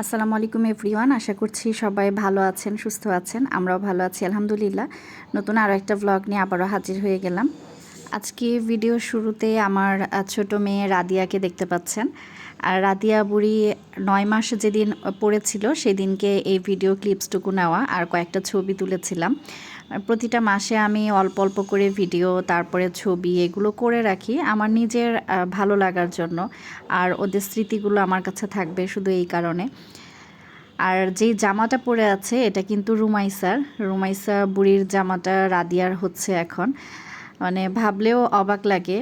আসসালামু আলাইকুম এভরিওয়ান, আশা করছি সবাই ভালো আছেন, সুস্থ আছেন, আমরাও ভালো আছি, আলহামদুলিল্লাহ। নতুন আরও একটা ব্লগ নিয়ে আবারও হাজির হয়ে গেলাম। আজকে ভিডিও শুরুতে আমার ছোটো মেয়ে রাদিয়াকে দেখতে পাচ্ছেন। আর রাদিয়া বুড়ি নয় মাস যেদিন পড়েছিল, সেদিনকে এই ভিডিও ক্লিপসটুকু নেওয়া আর কয়েকটা ছবি তুলেছিলাম। প্রতিটা মাসে আমি অল্প অল্প করে ভিডিও, তারপরে ছবি এগুলো করে রাখি আমার নিজের ভালো লাগার জন্য। আর ওদের স্মৃতিগুলো আমার কাছে থাকবে শুধু এই কারণে। আর যেই জামাটা পরে আছে এটা কিন্তু রুমাইসার রুমাইসা বুড়ির জামাটা রাদিয়ার হচ্ছে এখন। মানে ভাবলেও অবাক লাগে।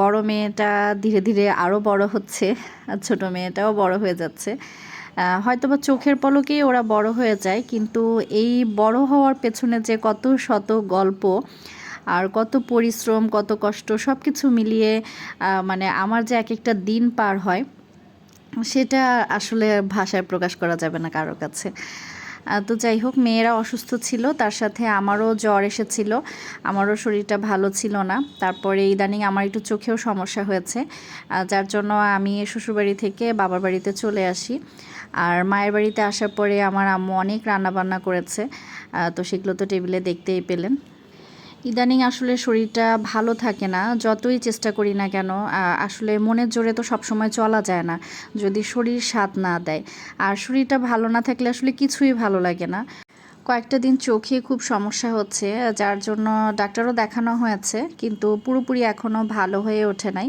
বড় মেয়েটা ধীরে ধীরে আরও বড় হচ্ছে, আর ছোটো মেয়েটাও বড় হয়ে যাচ্ছে। আহ, হয়তোবা চোখের পলকেই ওরা বড় হয়ে যায় কিন্তু এই বড় হওয়ার পেছনে যে কত শত গল্প আর কত পরিশ্রম কত কষ্ট সব কিছু মিলিয়ে মানে আমার যে এক একটা দিন পার হয় সেটা আসলে ভাষায় প্রকাশ করা যাবে না কারোর কাছে। তো যাই হোক, মেয়েরা অসুস্থ ছিল, তার সাথে আমারও জ্বর এসেছিল। আমারও শরীরটা ভালো ছিল না। তারপরে ইদানিং আমার একটু চোখেও সমস্যা হয়েছে। যার জন্য আমি শ্বশুরবাড়ি থেকে বাবার বাড়িতে চলে আসি। আর মায়ের বাড়িতে আসার পরে আমার আম্মু অনেক রান্নাবান্না করেছে। তো সেগুলো তো টেবিলে দেখতেই পেলেন। ইদানিং আসলে শরীরটা ভালো থাকে না, যতই চেষ্টা করি না কেন আসলে মনের জোরে তো সবসময় চলা যায় না, যদি শরীর সাথ না দেয়। আর শরীরটা ভালো না থাকলে আসলে কিছুই ভালো লাগে না। কয়েকটা দিন চোখে খুব সমস্যা হচ্ছে, যার জন্য ডাক্তারও দেখানো হয়েছে, কিন্তু পুরোপুরি এখনও ভালো হয়ে ওঠে নাই।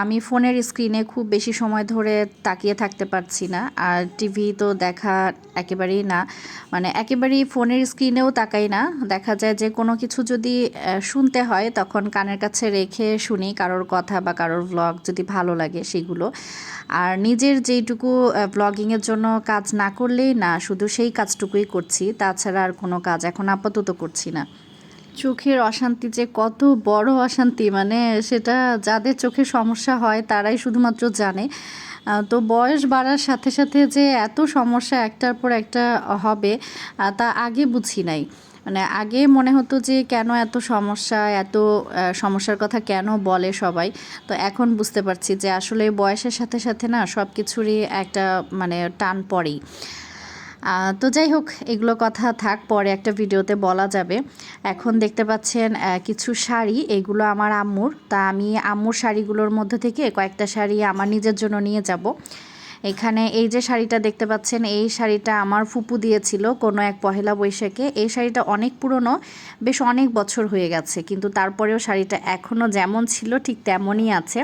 আমি ফোনের স্ক্রিনে খুব বেশি সময় ধরে তাকিয়ে থাকতে পারছি না, আর টিভি তো দেখা একেবারেই না। মানে একেবারেই ফোনের স্ক্রিনেও তাকাই না। দেখা যায় যে কোনো কিছু যদি শুনতে হয়, তখন কানের কাছে রেখে শুনি কারোর কথা বা কারোর ব্লগ যদি ভালো লাগে সেগুলো। আর নিজের যেইটুকু ব্লগিংয়ের জন্য কাজ না করলেই না, শুধু সেই কাজটুকুই করছি। তাছাড়া আর কোনো কাজ এখন আপাতত করছি না। চোখের অশান্তি যে কত বড় অশান্তি মানে সেটা যাদের চোখের সমস্যা হয় তারাই শুধুমাত্র জানে। তো বয়স বাড়ার সাথে সাথে যে এত সমস্যা একটার পর একটা হবে তা আগে বুঝি নাই। মানে আগে মনে হতো যে কেন এত সমস্যা, এত সমস্যার কথা কেন বলে সবাই? তো এখন বুঝতে পারছি যে আসলে বয়সের সাথে সাথে না সব কিছুরই একটা মানে টান পড়েই। তো যাই হোক, এগুলো কথা থাক, পরে একটা ভিডিওতে বলা যাবে। এখন দেখতে পাচ্ছেন কিছু শাড়ি, এগুলো আমার আম্মুর। তা আমি আম্মুর শাড়িগুলোর মধ্যে থেকে কয়েকটা শাড়ি আমার নিজের জন্য নিয়ে যাব। এখানে এই যে শাড়িটা দেখতে পাচ্ছেন, এই শাড়িটা আমার ফুপু দিয়েছিল কোনো এক পহেলা বৈশাখে। এই শাড়িটা অনেক পুরনো, বেশ অনেক বছর হয়ে গেছে, কিন্তু তারপরেও শাড়িটা এখনও যেমন ছিল, ঠিক তেমনই আছে।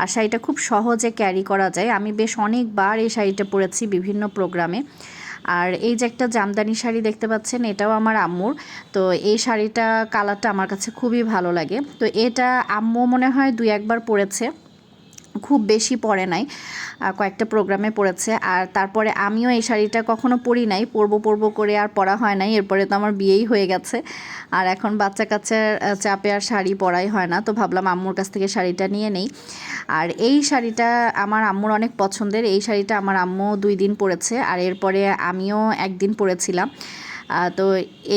আর শাড়িটা খুব সহজে ক্যারি করা যায়। আমি বেশ অনেকবার এই শাড়িটা পরেছি বিভিন্ন প্রোগ্রামে। আর এই যে একটা জামদানি শাড়ি দেখতে পাচ্ছেন, এটাও আমার আম্মুর। তো এই শাড়িটা কালারটা আমার কাছে খুবই ভালো লাগে। তো এটা আম্মু মনে হয় দুই একবার পরেছে। খুব বেশি পরে নাই কয়েকটা প্রোগ্রামে পড়েছে। আর তারপরে আমিও এই শাড়িটা কখনো পরি নাই, পরবো পরবো করে আর পরা হয় নাই। এরপরে তো আমার বিয়েই হয়ে গেছে। আর এখন বাচ্চা কাচ্চার চাপে আর শাড়ি পরাই হয় না, তো ভাবলাম আম্মুর কাছ থেকে শাড়িটা নিয়ে নেই। আর এই শাড়িটা আমার আম্মুর অনেক পছন্দের, এই শাড়িটা আমার আম্মু দুই দিন পরেছে। আর এরপরে আমিও একদিন পরেছিলাম। তো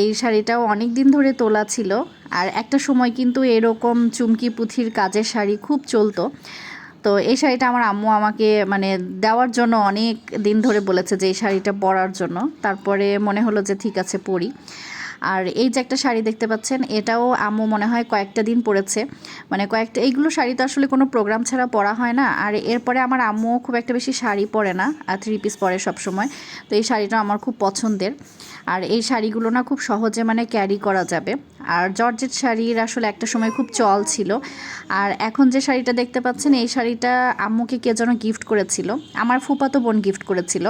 এই শাড়িটাও অনেক দিন ধরে তোলা ছিল। আর একটা সময় কিন্তু এরকম চুমকি পুঁথির কাজের শাড়ি খুব চলতো। তো এই শাড়িটা আমার আম্মু আমাকে মানে দেওয়ার জন্য অনেক দিন ধরে বলেছে যে এই শাড়িটা পরার জন্য। তারপরে মনে হলো যে ঠিক আছে পরি। আর এই যে একটা শাড়ি দেখতে পাচ্ছেন, এটাও আম্মু মনে হয় কয়েকটা দিন পরেছে। মানে কয়েকটা, এইগুলো শাড়ি তো আসলে কোনো প্রোগ্রাম ছাড়া পরা হয় না। আর এরপরে আমার আম্মুও খুব একটা বেশি শাড়ি পরে না, আর থ্রি পিস পরে সব সময় তো এই শাড়িটা আমার খুব পছন্দের। আর এই শাড়িগুলো না খুব সহজে মানে ক্যারি করা যাবে। আর জর্জেট শাড়ির আসলে একটা সময় খুব চল ছিল। আর এখন যে শাড়িটা দেখতে পাচ্ছেন, এই শাড়িটা আম্মুকে কে যেন গিফট করেছিল। আমার ফুপাতো বোন গিফট করেছিল।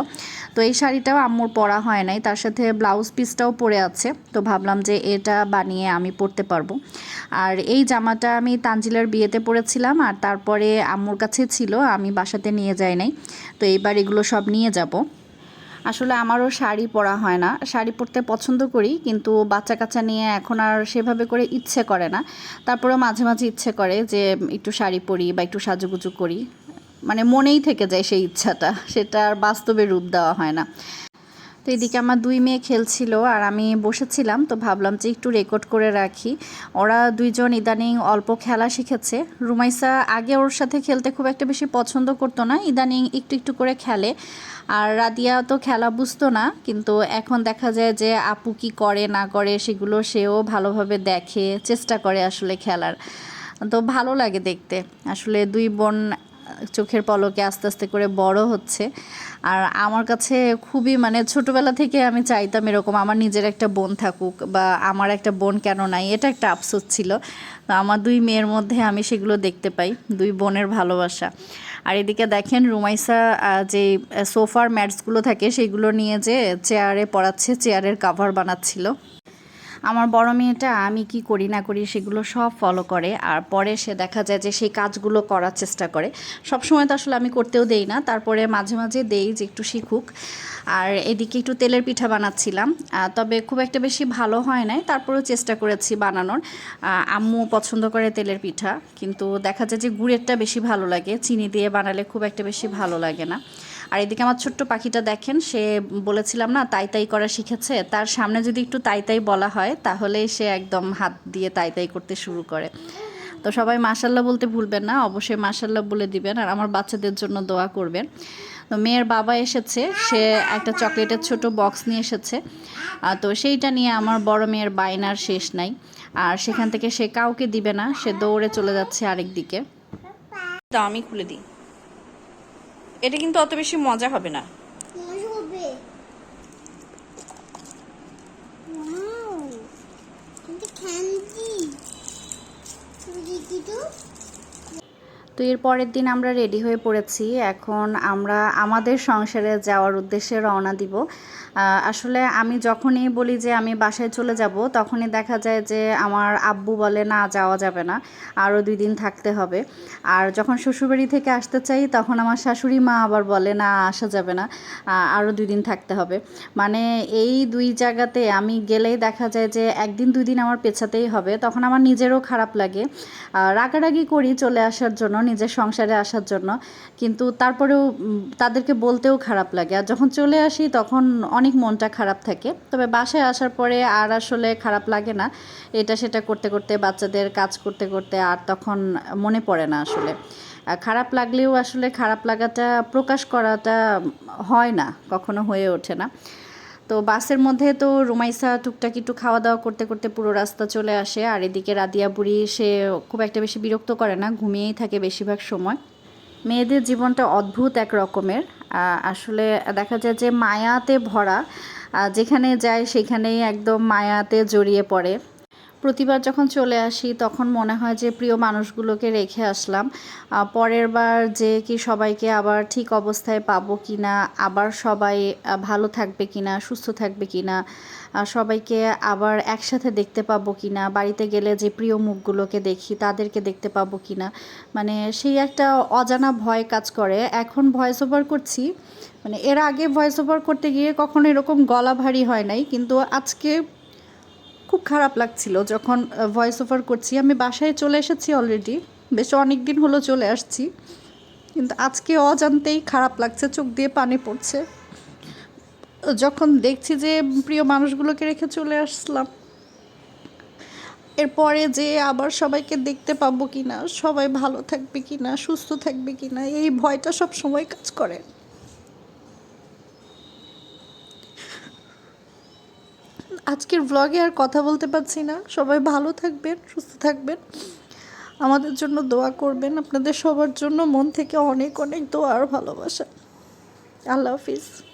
তো এই শাড়িটাও আম্মুর পরা হয় নাই। তার সাথে ব্লাউজ পিসটাও পরে আছে। তো ভাবলাম যে এটা বানিয়ে আমি পরতে পারব। আর এই জামাটা আমি তানজিলার বিয়েতে পরেছিলাম আর তারপরে আম্মুর কাছে ছিল, আমি বাসাতে নিয়ে যাই নাই। তো এইবার এগুলো সব নিয়ে যাব। আসলে আমারও শাড়ি পরা হয় না। শাড়ি পরতে পছন্দ করি, কিন্তু বাচ্চা কাচ্চা নিয়ে এখন আর সেভাবে করে ইচ্ছে করে না। তারপরেও মাঝে মাঝে ইচ্ছে করে যে একটু শাড়ি পরি বা একটু সাজুগুজু করি। মানে মনেই থেকে যায় সেই ইচ্ছাটা। সেটা আর বাস্তবে রূপ দেওয়া হয় না। তো এদিকে আমার দুই মেয়ে খেলছিল আর আমি বসেছিলাম, তো ভাবলাম যে একটু রেকর্ড করে রাখি। ওরা দুইজন ইদানিং অল্প খেলা শিখেছে। রুমাইসা আগে ওর সাথে খেলতে খুব একটা বেশি পছন্দ করতো না, ইদানিং একটু একটু করে খেলে। আর রাদিয়া তো খেলা বুঝতো না, কিন্তু এখন দেখা যায় যে আপু কি করে না করে সেগুলো সেও ভালোভাবে দেখে, চেষ্টা করে আসলে খেলার। তো ভালো লাগে দেখতে। আসলে দুই বোন চোখের পলকে আস্তে আস্তে করে বড় হচ্ছে। আর আমার কাছে খুবই মানে ছোটবেলা থেকে আমি চাইতাম এরকম আমার নিজের একটা বোন থাকুক বা আমার একটা বোন কেন নাই, এটা একটা আফসোস ছিল। তো আমার দুই মেয়ের মধ্যে আমি সেগুলো দেখতে পাই, দুই বোনের ভালোবাসা। আর এদিকে দেখেন রুমাইসা যে সোফার ম্যাটসগুলো থাকে সেগুলো নিয়ে যে, চেয়ারে পড়াচ্ছে, চেয়ারের কাভার বানাচ্ছিল। আমার বড় মেয়েটা আমি কি করি না করি সেগুলো সব ফলো করে। আর পরে সে দেখা যায় যে সেই কাজগুলো করার চেষ্টা করে। সব সময় তো আসলে আমি করতেও দেই না। তারপরে মাঝে মাঝে দেই যে একটু শিখুক। আর এদিকে একটু তেলের পিঠা বানাচ্ছিলাম। তবে খুব একটা বেশি ভালো হয় নাই। তারপরেও চেষ্টা করেছি বানানোর। আম্মু পছন্দ করে তেলের পিঠা। কিন্তু দেখা যায় যে গুড়েরটা বেশি ভালো লাগে। চিনি দিয়ে বানালে খুব একটা বেশি ভালো লাগে না। আর এদিকে আমার ছোট্ট পাখিটা দেখেন, সে বলেছিলাম না, তাই তাই করা শিখেছে। তার সামনে যদি একটু তাই তাই বলা হয়, তাহলে সে একদম হাত দিয়ে তাই তাই করতে শুরু করে। তো সবাই মাসাল্লাহ বলতে ভুলবেন না, অবশ্যই মাসাল্লাহ বলে দিবেন আর আমার বাচ্চাদের জন্য দোয়া করবেন। তো মেয়ের বাবা এসেছে, সে একটা চকলেটের ছোট বক্স নিয়ে এসেছে। তো সেইটা নিয়ে আমার বড় মেয়ের বায়নার শেষ নাই। আর সেখান থেকে সে কাউকে দিবে না, সে দৌড়ে চলে যাচ্ছে আরেক দিকে তো আমি খুলে দিই। এটা কিন্তু অত বেশি মজা হবে না। তো এর পরের দিন আমরা রেডি হয়ে পড়েছি। এখন আমরা আমাদের সংসারে যাওয়ার উদ্দেশ্যে রওনা দিব। আসলে আমি যখনই বলি যে আমি বাসায় চলে যাব, তখনই দেখা যায় যে আমার আব্বু বলে, না, যাওয়া যাবে না, আরও দুই দিন থাকতে হবে। আর যখন শ্বশুরবাড়ি থেকে আসতে চাই, তখন আমার শাশুড়ি মা আবার বলে, না, আসা যাবে না আরও দুই দিন থাকতে হবে। মানে এই দুই জায়গাতে আমি গেলেই দেখা যায় যে একদিন, দুই দিন আমার পেছাতেই হবে। তখন আমার নিজেরও খারাপ লাগে। রাগারাগি করি চলে আসার জন্য, নিজের সংসারে আসার জন্য। কিন্তু তারপরেও তাদেরকে বলতেও খারাপ লাগে। আর যখন চলে আসি, তখন অনেক মনটা খারাপ থাকে। তবে বাসায় আসার পরে আর আসলে খারাপ লাগে না। এটা সেটা করতে করতে বাচ্চাদের কাজ করতে করতে আর তখন মনে পড়ে না আসলে। খারাপ লাগলেও আসলে খারাপ লাগাটা, প্রকাশ করাটা হয় না, কখনো হয়ে ওঠে না। তো বাসের মধ্যে তো রুমাইসা, টুকটাক একটু খাওয়া দাওয়া করতে করতে পুরো রাস্তা চলে আসে। আর এদিকে রাদিয়া বুড়ি, সে খুব একটা বেশি বিরক্ত করে না, ঘুমিয়েই থাকে বেশিরভাগ সময়। মেয়েদের জীবনটা অদ্ভুত এক রকমের। আসলে দেখা যায় যে মায়াতে ভরা যেখানে যায় সেখানেই একদম মায়াতে জড়িয়ে পড়ে। প্রতিবার যখন চলে আসি, তখন মনে হয় যে প্রিয় মানুষগুলোকে রেখে আসলাম। পরের বার যে কি সবাইকে আবার ঠিক অবস্থায় পাবো কি না আবার সবাই ভালো থাকবে কি না সুস্থ থাকবে কি না সবাইকে আবার একসাথে দেখতে পাবো কি না বাড়িতে গেলে যে প্রিয় মুখগুলোকে দেখি, তাদেরকে দেখতে পাবো কি না মানে সেই একটা অজানা ভয় কাজ করে। এখন ভয়েস ওভার করছি মানে এর আগে ভয়েস ওভার করতে গিয়ে কখনো এরকম গলা ভারী হয় নাই, কিন্তু আজকে খুব খারাপ লাগছিল যখন ভয়েস ওভার করছি। আমি বাসায় চলে এসেছি অলরেডি বেশ অনেক দিন হলো চলে আসছি। কিন্তু আজকে অজান্তেই খারাপ লাগছে, চোখ দিয়ে পানি পড়ছে। যখন দেখছি যে প্রিয় মানুষগুলোকে রেখে চলে আসলাম। এরপরে যে আবার সবাইকে দেখতে পাবো কি না সবাই ভালো থাকবে কি না সুস্থ থাকবে কি না এই ভয়টা সব সময় কাজ করে। আজকের ব্লগে আর কথা বলতে পারছি না। সবাই ভালো থাকবেন, সুস্থ থাকবেন। আমাদের জন্য দোয়া করবেন। আপনাদের সবার জন্য মন থেকে অনেক অনেক দোয়া আর ভালোবাসা। আল্লাহ হাফিজ।